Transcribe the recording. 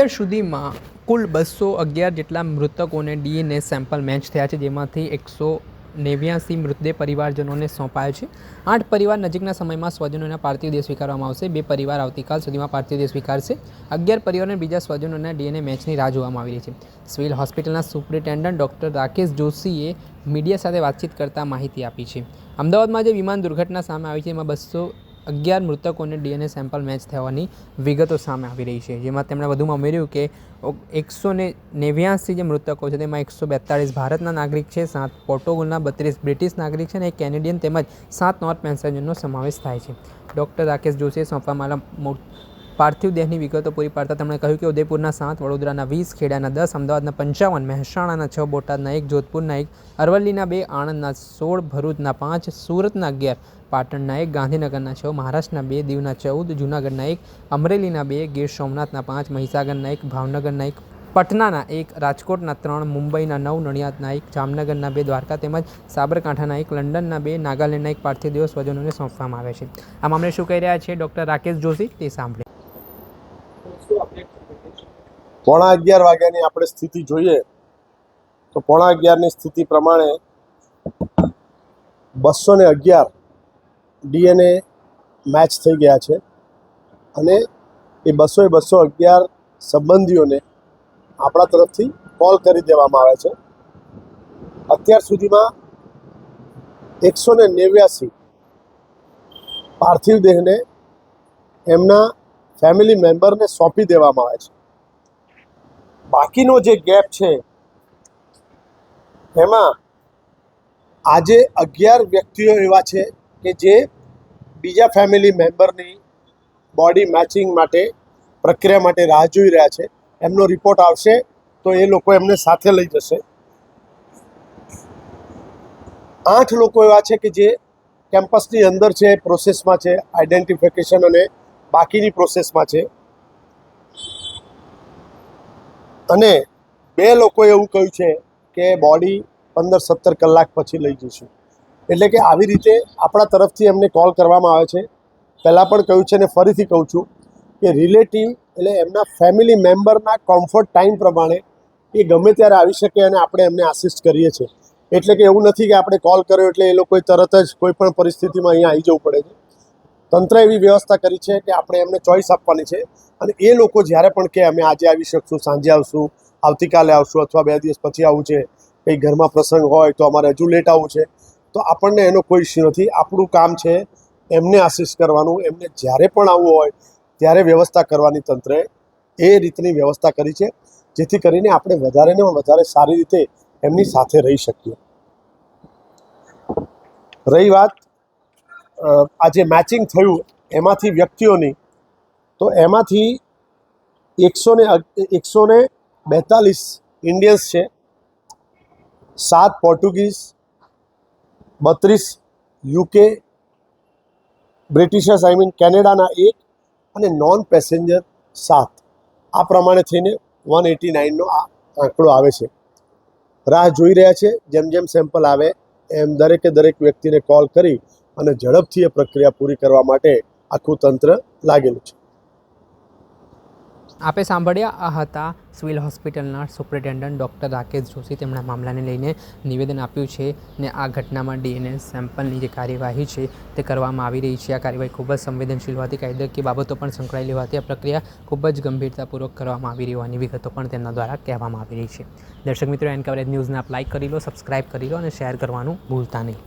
અત્યાર સુધીમાં કુલ બસો અગિયાર જેટલા મૃતકોને ડીએનએ સેમ્પલ મેચ થયા છે, જેમાંથી એકસો નેવ્યાસી મૃતદેહ પરિવારજનોને સોંપાયો છે. આઠ પરિવાર નજીકના સમયમાં સ્વજનોના પાર્થિવ દેહ સ્વીકારવામાં આવશે. બે પરિવાર આવતીકાલ સુધીમાં પાર્થિવ દેહ સ્વીકારશે. અગિયાર પરિવારને બીજા સ્વજનોના ડીએનએ મેચની રાહ જોવામાં આવી રહી છે. સિવિલ હોસ્પિટલના સુપ્રિન્ટેન્ડન્ટ ડૉક્ટર રાકેશ જોશીએ મીડિયા સાથે વાતચીત કરતા માહિતી આપી છે. અમદાવાદમાં જે વિમાન દુર્ઘટના સામે આવી છે. એમાં બસો અગિયાર મૃતકોને ડીએનએ સેમ્પલ મેચ થવાની વિગતો સામે આવી રહી છે, જેમાં તેમણે વધુમાં ઉમેર્યું કે એકસો ને નેવ્યાસી જે મૃતકો છે, તેમાં એકસો બેતાળીસ ભારતના નાગરિક છે, સાત પોર્ટુગલના બત્રીસ બ્રિટિશ નાગરિક છે અને એક કેનેડિયન તેમજ સાત નોર્થ પેન્સેન્જરનો સમાવેશ થાય છે. ડૉક્ટર રાકેશ જોશીએ સોંપવામાં આવેલા પાર્થિવ દેહની વિગતો પૂરી પાડતા તેમણે કહ્યું કે ઉદયપુરના સાત, વડોદરાના વીસ, ખેડાના દસ, અમદાવાદના પંચાવન, મહેસાણાના છ, બોટાદના એક, જોધપુરના એક, અરવલ્લીના બે, આણંદના સોળ, ભરૂચના પાંચ, સુરતના અગિયાર, પાટણના એક, ગાંધીનગરના છ, મહારાષ્ટ્રના બે, દીવના ચૌદ, જૂનાગઢના એક, અમરેલીના બે, ગીર સોમનાથના પાંચ, મહીસાગરના એક, ભાવનગરના એક, પટનાના એક, રાજકોટના ત્રણ, મુંબઈના નવ, નડિયાદના એક, જામનગરના બે, દ્વારકા તેમજ સાબરકાંઠાના એક, લંડનના બે, નાગાલેન્ડના એક પાર્થિવ દેવ સ્વજનોને સોંપવામાં આવે છે. આ મામલે શું કહી રહ્યા છે ડૉક્ટર રાકેશ જોશી તે સાંભળે. પોણા અગિયાર વાગ્યાની આપણે સ્થિતિ જોઈએ તો પોણા અગિયારની સ્થિતિ પ્રમાણે બસો ને અગિયાર ડીએનએ મેચ થઈ ગયા છે. અને એ બસો એ બસો અગિયાર સંબંધીઓને આપણા તરફથી કોલ કરી દેવામાં આવે છે. અત્યાર સુધીમાં એકસો ને નેવ્યાસી પાર્થિવ દેહને એમના ફેમિલી મેમ્બરને સોંપી દેવામાં આવે છે. બાકીનો જે ગેપ છે, એમાં આજે અગિયાર વ્યક્તિઓ એવા છે કે જે બીજા ફેમિલી મેમ્બરની બોડી મેચિંગ માટે પ્રક્રિયા માટે રાહ જોઈ રહ્યા છે. એમનો રિપોર્ટ આવશે તો એ લોકો એમને સાથે લઈ જશે. આઠ લોકો એવા છે કે જે કેમ્પસની અંદર છે પ્રોસેસમાં છે આઈડેન્ટિફિકેશન અને બાકીની પ્રોસેસમાં છે. અને બે લોકોએ એવું કહ્યું છે કે બોડી પંદર સત્તર કલાક પછી લઈ જઈશું. એટલે કે આવી રીતે આપણા તરફથી એમને કોલ કરવામાં આવે છે. પહેલાં પણ કહ્યું છે ને ફરીથી કહું છું કે રિલેટિવ એટલે એમના ફેમિલી મેમ્બરના કમ્ફર્ટ ટાઈમ પ્રમાણે એ ગમે ત્યારે આવી શકે અને આપણે એમને આસિસ્ટ કરીએ છીએ. એટલે કે એવું નથી કે આપણે કોલ કર્યો એટલે એ લોકોએ તરત જ કોઈ પણ પરિસ્થિતિમાં અહીંયા આવી જવું પડે છે. તંત્ર એવી વ્યવસ્થા કરી છે કે આપણે એમને ચોઈસ આપવાની છે. અને એ લોકો જ્યારે પણ કે અમે આજે આવી શકશું, સાંજે આવશું, આવતીકાલે આવશું અથવા બે દિવસ પછી આવું છે, કંઈ ઘરમાં પ્રસંગ હોય તો અમારે હજુ લેટ આવવું છે. તો આપણને એનો કોઈ ઇસ્યુ નથી. આપણું કામ છે એમને આશિષ કરવાનું. એમને જ્યારે પણ આવવું હોય ત્યારે વ્યવસ્થા કરવાની તંત્રે એ રીતની વ્યવસ્થા કરી છે, જેથી કરીને આપણે વધારે ને વધારે સારી રીતે એમની સાથે રહી શકીએ. રહી વાત? આ જે મેચિંગ થયું, એમાંથી વ્યક્તિઓની, તો એમાંથી એકસો ને એકસો ને બેતાલીસ ઇન્ડિયન્સ છે, સાત પોર્ટુગીઝ બત્રીસ યુકે બ્રિટિશર્સ આઈ મીન કેનેડાના એક અને નોન પેસેન્જર સાત. આ પ્રમાણે થઈને વન એટી નાઇનનો આ આંકડો આવે છે. રાહ જોઈ રહ્યા છે, જેમ જેમ સેમ્પલ આવે, એમ દરેકે દરેક વ્યક્તિને કોલ કરી અને ઝડપથી એ પ્રક્રિયા પૂરી કરવા માટે આખું તંત્ર લાગેલું છે. આપે સાંભળ્યા આ હતા સિવિલ હોસ્પિટલના સુપ્રિન્ટેન્ડન્ટ ડૉક્ટર રાકેશ જોશી તેમના મામલાને લઈને નિવેદન આપ્યું છે ને આ ઘટનામાં ડીએનએ સેમ્પલની જે કાર્યવાહી છે તે કરવામાં આવી રહી છે. આ કાર્યવાહી ખૂબ જ સંવેદનશીલ હોવાથી કાયદાકીય બાબતો પણ સંકળાયેલી હોવાથી આ પ્રક્રિયા ખૂબ જ ગંભીરતાપૂર્વક કરવામાં આવી રહી હોવાની વિગતો પણ તેમના દ્વારા કહેવામાં આવી રહી છે. દર્શક મિત્રો એન કવરેજ ન્યૂઝને આપ લાઇક કરી લો, સબસ્ક્રાઇબ કરી લો અને શેર કરવાનું ભૂલતા નહીં.